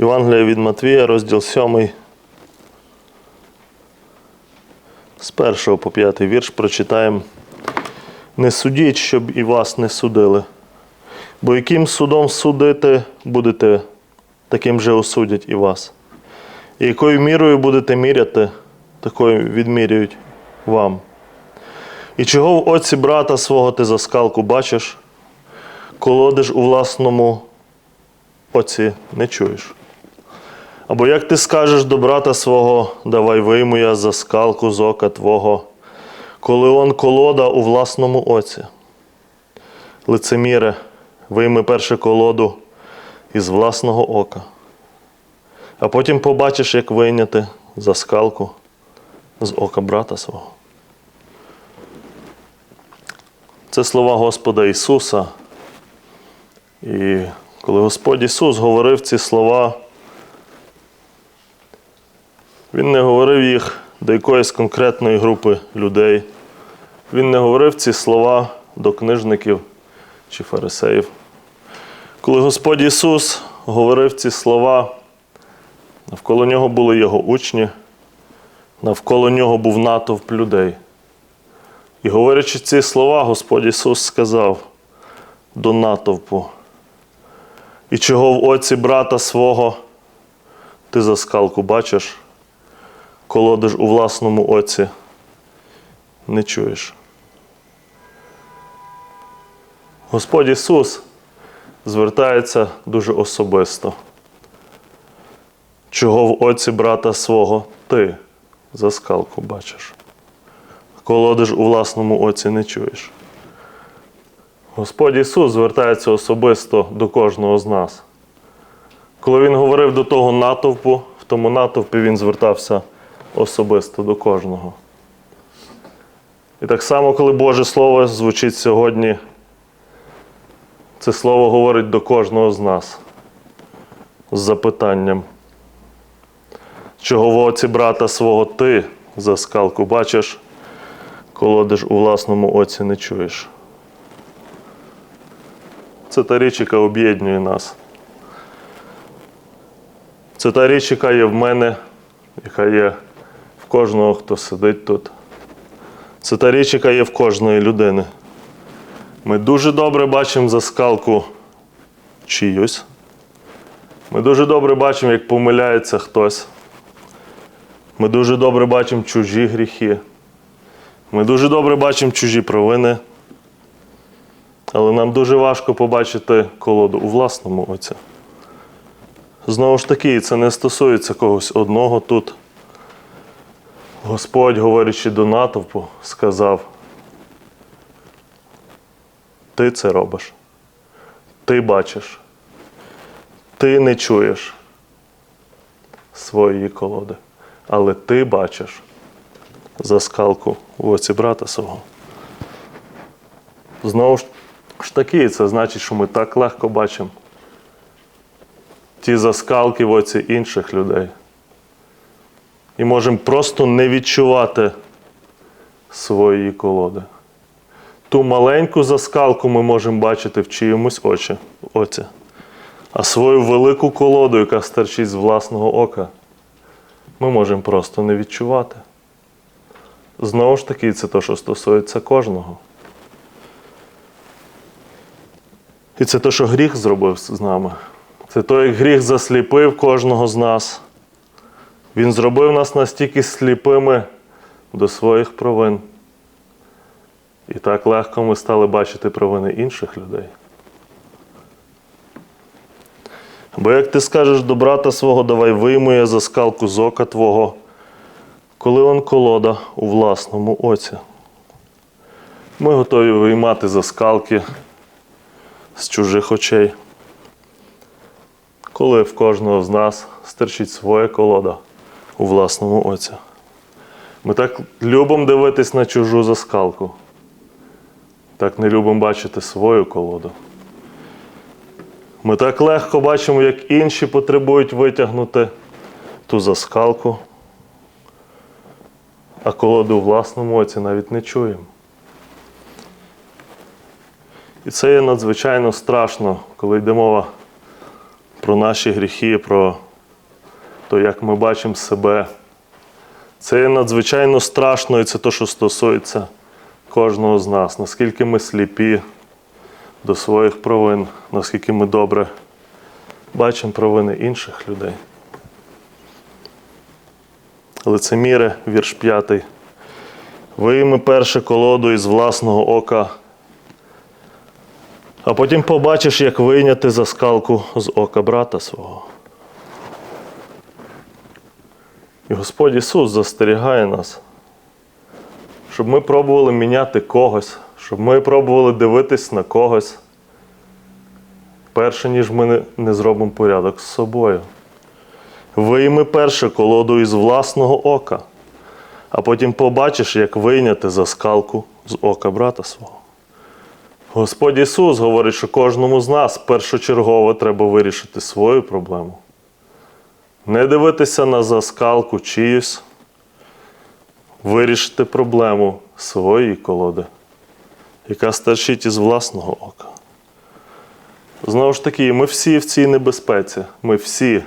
Євангелія від Матвія, розділ 7. З 1 по 5 вірш прочитаємо. Не судіть, щоб і вас не судили. Бо яким судом судити будете, таким же осудять і вас. І якою мірою будете міряти, такою відміряють вам. І чого в оці брата свого ти за скалку бачиш, колодиш у власному оці не чуєш. Або як ти скажеш до брата свого, давай вийму я за скалку з ока твого, коли он колода у власному оці. Лицеміре, вийми перше колоду із власного ока, а потім побачиш, як вийняти за скалку з ока брата свого. Це слова Господа Ісуса. І коли Господь Ісус говорив ці слова, Він не говорив їх до якоїсь конкретної групи людей. Він не говорив ці слова до книжників чи фарисеїв. Коли Господь Ісус говорив ці слова, навколо нього були його учні, навколо нього був натовп людей. І говорячи ці слова, Господь Ісус сказав до натовпу. І чого в оці брата свого ти за скалку бачиш, колодиш у власному оці, не чуєш. Господь Ісус звертається дуже особисто. Чого в оці брата свого ти за скалку бачиш? Колодиш у власному оці не чуєш. Господь Ісус звертається особисто до кожного з нас. Коли Він говорив до того натовпу, в тому натовпі Він звертався особисто до кожного. І так само, коли Боже Слово звучить сьогодні, це слово говорить до кожного з нас з запитанням, чого в оці брата свого ти за скалку бачиш, колодиш у власному оці не чуєш. Це та річ, яка об'єднує нас. Це та річ, яка є в мене, яка є кожного, хто сидить тут. Це та річ, яка є в кожної людини. Ми дуже добре бачимо за скалку чиюсь. Ми дуже добре бачимо, як помиляється хтось. Ми дуже добре бачимо чужі гріхи. Ми дуже добре бачимо чужі провини. Але нам дуже важко побачити колоду у власному оці. Знову ж таки, це не стосується когось одного тут. Господь, говорячи до натовпу, сказав: Ти це робиш, ти бачиш, ти не чуєш своєї колоди, але ти бачиш за скалку в оці брата свого. Знову ж таки, це значить, що ми так легко бачимо ті заскалки в оці інших людей. І можемо просто не відчувати своєї колоди. Ту маленьку заскалку ми можемо бачити в чиємусь очі, оці. А свою велику колоду, яка стерчить з власного ока, ми можемо просто не відчувати. Знову ж таки, це те, що стосується кожного. І це те, що гріх зробив з нами. Це той, як гріх засліпив кожного з нас. Він зробив нас настільки сліпими до своїх провин. І так легко ми стали бачити провини інших людей. Бо як ти скажеш до брата свого, давай вийму я за скалку з ока твого, коли он колода у власному оці. Ми готові виймати за скалки з чужих очей. Коли в кожного з нас стерчить своя колода у власному оці. Ми так любимо дивитись на чужу заскалку. Так не любимо бачити свою колоду. Ми так легко бачимо, як інші потребують витягнути ту заскалку, а колоду у власному оці навіть не чуємо. І це є надзвичайно страшно, коли йде мова про наші гріхи, про то як ми бачимо себе. Це є надзвичайно страшно, і це те, що стосується кожного з нас, наскільки ми сліпі до своїх провин, наскільки ми добре бачимо провини інших людей. Лицеміре, вірш п'ятий. Вийми перше колоду із власного ока, а потім побачиш, як вийняти заскалку з ока брата свого. І Господь Ісус застерігає нас, щоб ми пробували міняти когось, щоб ми пробували дивитись на когось, перше, ніж ми не, не зробимо порядок з собою. Вийми перше колоду із власного ока, а потім побачиш, як вийняти заскалку з ока брата свого. Господь Ісус говорить, що кожному з нас першочергово треба вирішити свою проблему. Не дивитися на заскалку чиюсь, вирішити проблему своєї колоди, яка старчить із власного ока. Знову ж таки, ми всі в цій небезпеці. Ми всі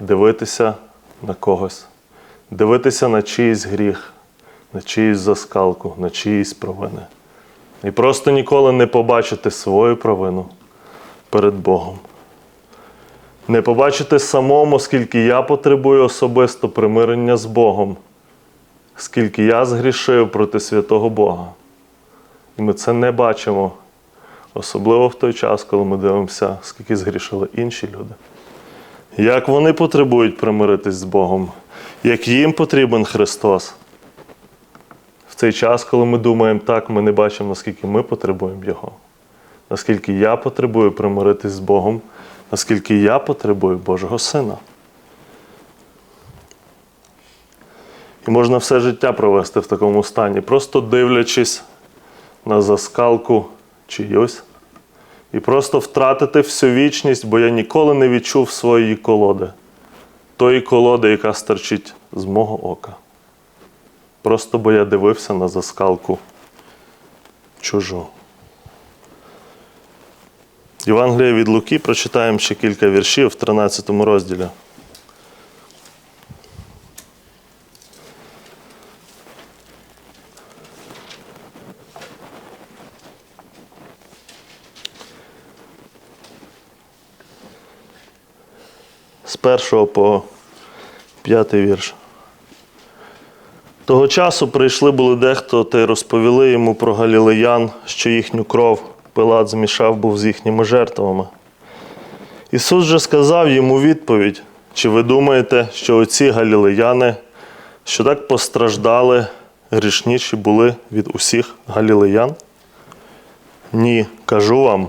дивитися на когось, дивитися на чийсь гріх, на чиюсь заскалку, на чиїсь провини. І просто ніколи не побачити свою провину перед Богом. Не побачити самому, скільки я потребую особисто примирення з Богом, скільки я згрішив проти святого Бога. І ми це не бачимо, особливо в той час, коли ми дивимося, скільки згрішили інші люди. Як вони потребують примиритись з Богом, як їм потрібен Христос. В цей час, коли ми думаємо так, ми не бачимо, наскільки ми потребуємо Його, наскільки я потребую примиритись з Богом, наскільки я потребую Божого Сина. І можна все життя провести в такому стані, просто дивлячись на заскалку чиюсь, і просто втратити всю вічність, бо я ніколи не відчув своєї колоди, тої колоди, яка старчить з мого ока. Просто бо я дивився на заскалку чужу. Євангелія від Луки прочитаємо ще кілька віршів в 13 розділі. З першого по п'ятий вірш. Того часу прийшли були дехто та й розповіли йому про галілеян, що їхню кров Пилат змішав був з їхніми жертвами. Ісус же сказав йому відповідь: чи ви думаєте, що оці галілеяни, що так постраждали, грішніші були від усіх галілеян? Ні, кажу вам.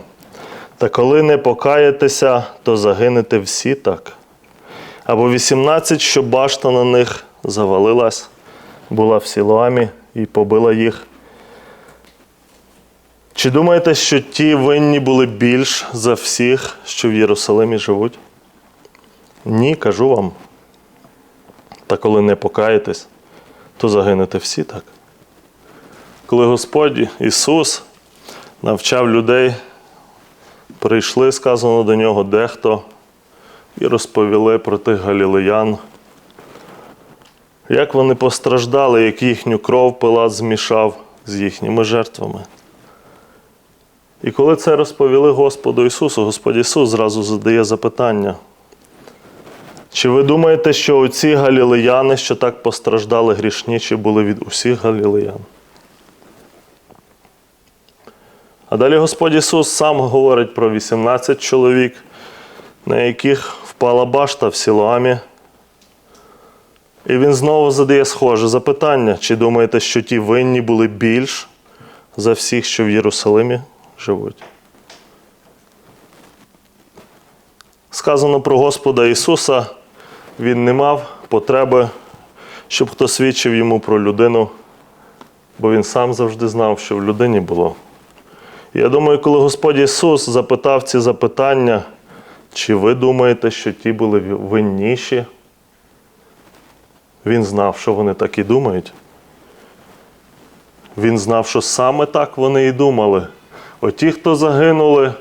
Та коли не покаєтеся, то загинете всі так. Або 18, що башта на них завалилась, була в Сілоамі і побила їх. Чи думаєте, що ті винні були більш за всіх, що в Єрусалимі живуть? Ні, кажу вам. Та коли не покаєтесь, то загинете всі так. Коли Господь Ісус навчав людей, прийшли, сказано до нього дехто, і розповіли про тих галілеян, як вони постраждали, як їхню кров Пилат змішав з їхніми жертвами. І коли це розповіли Господу Ісусу, Господь Ісус зразу задає запитання. Чи ви думаєте, що оці галілеяни, що так постраждали грішніші, були від усіх галілеян? А далі Господь Ісус сам говорить про 18 чоловік, на яких впала башта в Сілоамі. І він знову задає схоже запитання: чи думаєте, що ті винні були більш за всіх, що в Єрусалимі живуть? Сказано про Господа Ісуса, Він не мав потреби, щоб хто свідчив йому про людину, бо Він сам завжди знав, що в людині було. Я думаю, коли Господь Ісус запитав ці запитання, чи ви думаєте, що ті були винніші? Він знав, що вони так і думають. Він знав, що саме так вони і думали. Оті, хто загинули,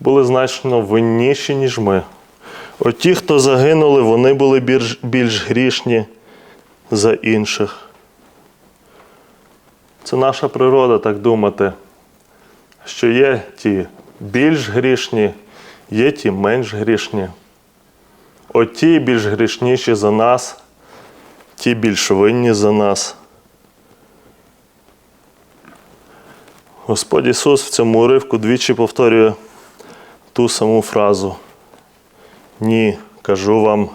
були значно винніші, ніж ми. От ті, хто загинули, вони були більш, більш грішні за інших. Це наша природа так думати, що є ті більш грішні, є ті менш грішні. От ті більш грішніші за нас, ті більш винні за нас. Господь Ісус в цьому уривку двічі повторює ту саму фразу. Ні, кажу вам,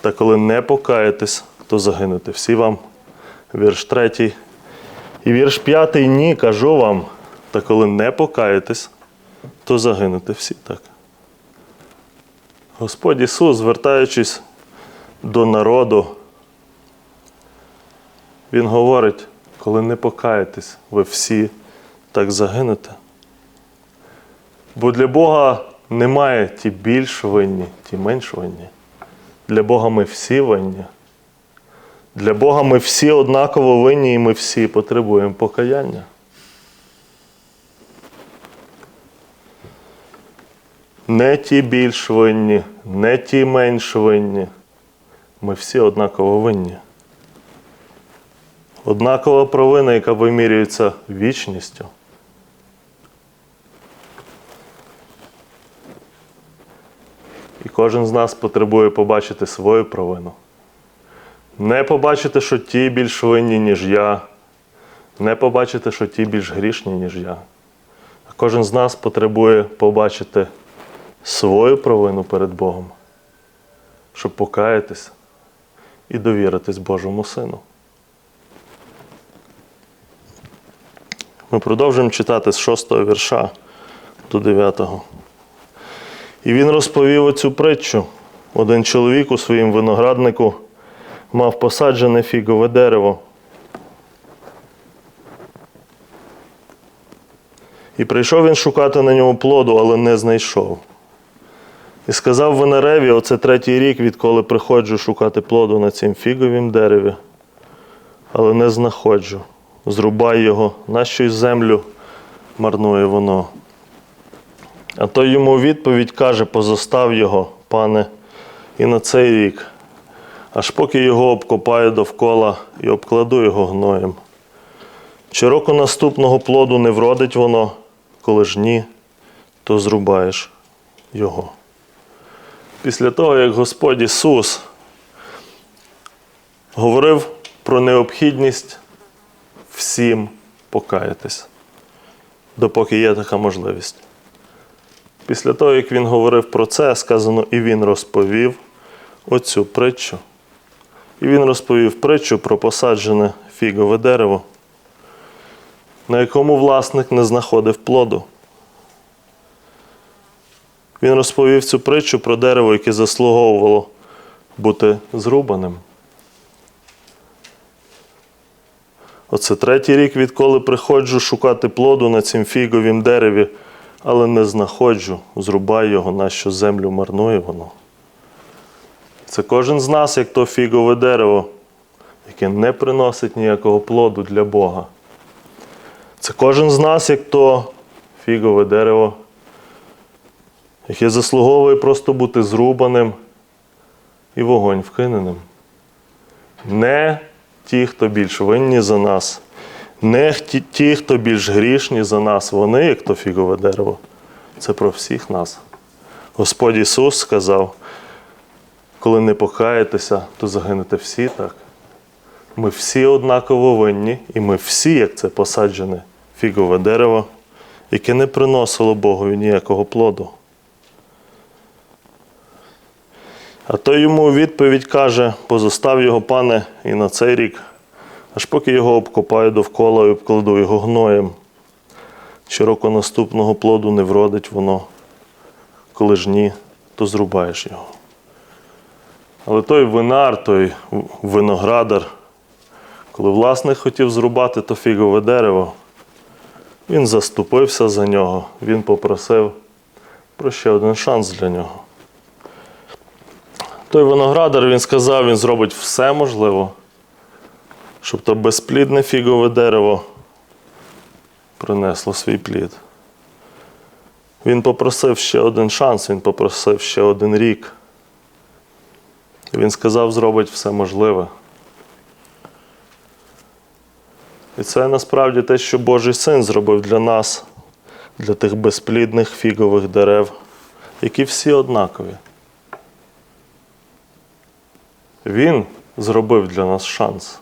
та коли не покаєтесь, то загинете всі вам. Вірш третій. І вірш п'ятий ні, кажу вам, та коли не покаєтесь, то загинете всі так. Господь Ісус, звертаючись до народу, Він говорить, коли не покаєтесь, ви всі так загинете. Бо для Бога немає ті більш винні, ті менш винні. Для Бога ми всі винні. Для Бога ми всі однаково винні і ми всі потребуємо покаяння. Не ті більш винні, не ті менш винні. Ми всі однаково винні. Однакова провина, яка вимірюється вічністю. І кожен з нас потребує побачити свою провину. Не побачити, що ті більш винні, ніж я. Не побачити, що ті більш грішні, ніж я. А кожен з нас потребує побачити свою провину перед Богом, щоб покаятись і довіритись Божому Сину. Ми продовжуємо читати з 6 вірша до 9. І він розповів оцю притчу. Один чоловік у своїм винограднику мав посаджене фігове дерево. І прийшов він шукати на ньому плоду, але не знайшов. І сказав винареві, оце третій рік, відколи приходжу шукати плоду на цім фіговім дереві, але не знаходжу. Зрубай його, нащо й землю марнує воно. А той йому відповідь каже: позостав його, пане, і на цей рік, аж поки його обкопаю довкола і обкладу його гноєм. Чи року наступного плоду не вродить воно, коли ж ні, то зрубаєш його. Після того, як Господь Ісус говорив про необхідність всім покаятись, допоки є така можливість. Після того, як він говорив про це, сказано, і він розповів оцю притчу. І він розповів притчу про посаджене фігове дерево, на якому власник не знаходив плоду. Він розповів цю притчу про дерево, яке заслуговувало бути зрубаним. Оце третій рік, відколи приходжу шукати плоду на цім фіговім дереві, але не знаходжу, зрубай його, нащо землю марнує воно. Це кожен з нас, як то фігове дерево, яке не приносить ніякого плоду для Бога. Це кожен з нас, як то фігове дерево, яке заслуговує просто бути зрубаним і вогонь вкиненим. Не ті, хто більш винні за нас, не ті, хто більш грішні за нас, вони, як то фігове дерево, це про всіх нас. Господь Ісус сказав, коли не покаєтеся, то загинете всі так. Ми всі однаково винні, і ми всі, як це посаджене фігове дерево, яке не приносило Богові ніякого плоду. А той йому у відповідь каже: позостав його, пане, і на цей рік, аж поки його обкопаю довкола і обкладу його гноєм. Щороку наступного плоду не вродить воно, коли ж ні, то зрубаєш його. Але той винар, той виноградар, коли власник хотів зрубати то фігове дерево, він заступився за нього, він попросив про ще один шанс для нього. Той виноградар він сказав, він зробить все можливе, щоб то безплідне фігове дерево принесло свій плід. Він попросив ще один шанс, він попросив ще один рік. Він сказав, зробить все можливе. І це насправді те, що Божий син зробив для нас, для тих безплідних фігових дерев, які всі однакові. Він зробив для нас шанс.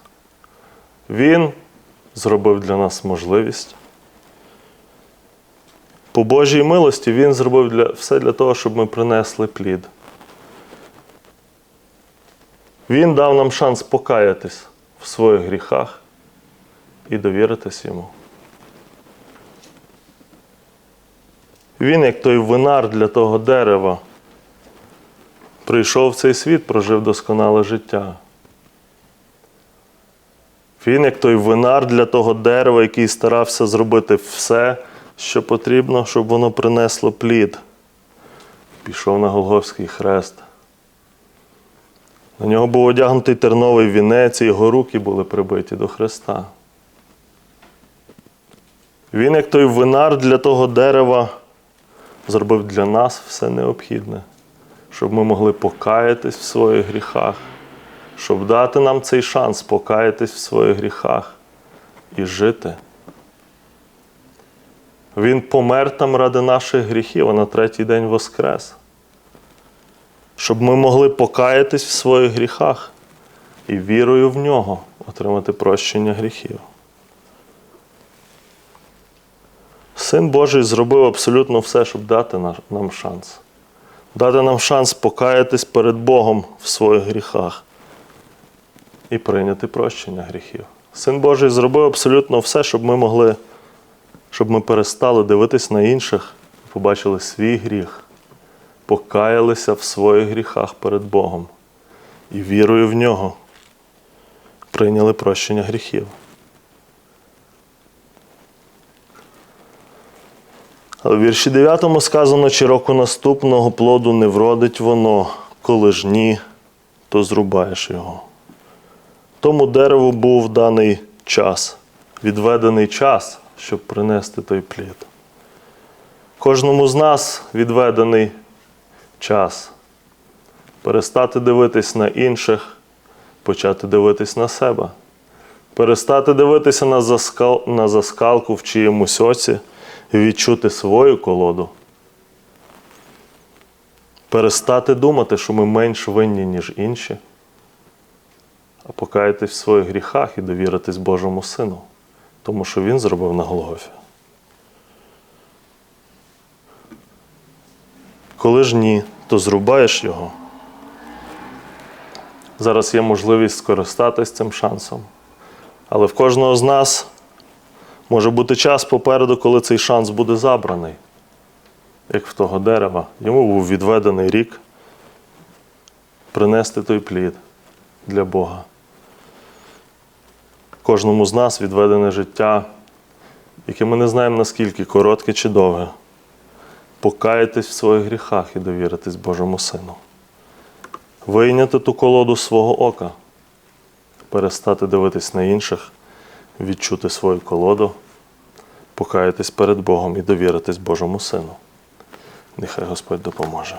Він зробив для нас можливість. По Божій милості Він зробив для, все для того, щоб ми принесли плід. Він дав нам шанс покаятись в своїх гріхах і довіритись йому. Він, як той винар для того дерева, прийшов в цей світ, прожив досконале життя. Він, як той винар для того дерева, який старався зробити все, що потрібно, щоб воно принесло плід. Пішов на Голговський хрест. На нього був одягнутий терновий вінець, і його руки були прибиті до Христа. Він, як той винар для того дерева, зробив для нас все необхідне, щоб ми могли покаятись в своїх гріхах, щоб дати нам цей шанс покаятись в своїх гріхах і жити. Він помер там ради наших гріхів, а на третій день воскрес. Щоб ми могли покаятись в своїх гріхах і вірою в нього отримати прощення гріхів. Син Божий зробив абсолютно все, щоб дати нам шанс. Дати нам шанс покаятись перед Богом в своїх гріхах і прийняти прощення гріхів. Син Божий зробив абсолютно все, щоб ми могли, щоб ми перестали дивитись на інших побачили свій гріх, покаялися в своїх гріхах перед Богом і вірою в нього прийняли прощення гріхів. Але в вірші 9 сказано, чи року наступного плоду не вродить воно, коли ж ні, то зрубаєш його. Тому дереву був даний час, відведений час, щоб принести той плід. Кожному з нас відведений час перестати дивитись на інших, почати дивитись на себе, перестати дивитися на, заскал, на заскалку в чиємусь оці і відчути свою колоду. Перестати думати, що ми менш винні, ніж інші, покаятись в своїх гріхах і довіритись Божому Сину, тому що Він зробив на Голгофі. Коли ж ні, то зрубаєш його. Зараз є можливість скористатись цим шансом. Але в кожного з нас може бути час попереду, коли цей шанс буде забраний, як в того дерева. Йому був відведений рік принести той плід для Бога. Кожному з нас відведене життя, яке ми не знаємо наскільки коротке чи довге. Покаятись в своїх гріхах і довіритись Божому Сину. Вийняти ту колоду свого ока, перестати дивитись на інших, відчути свою колоду, покаятись перед Богом і довіритись Божому Сину. Нехай Господь допоможе.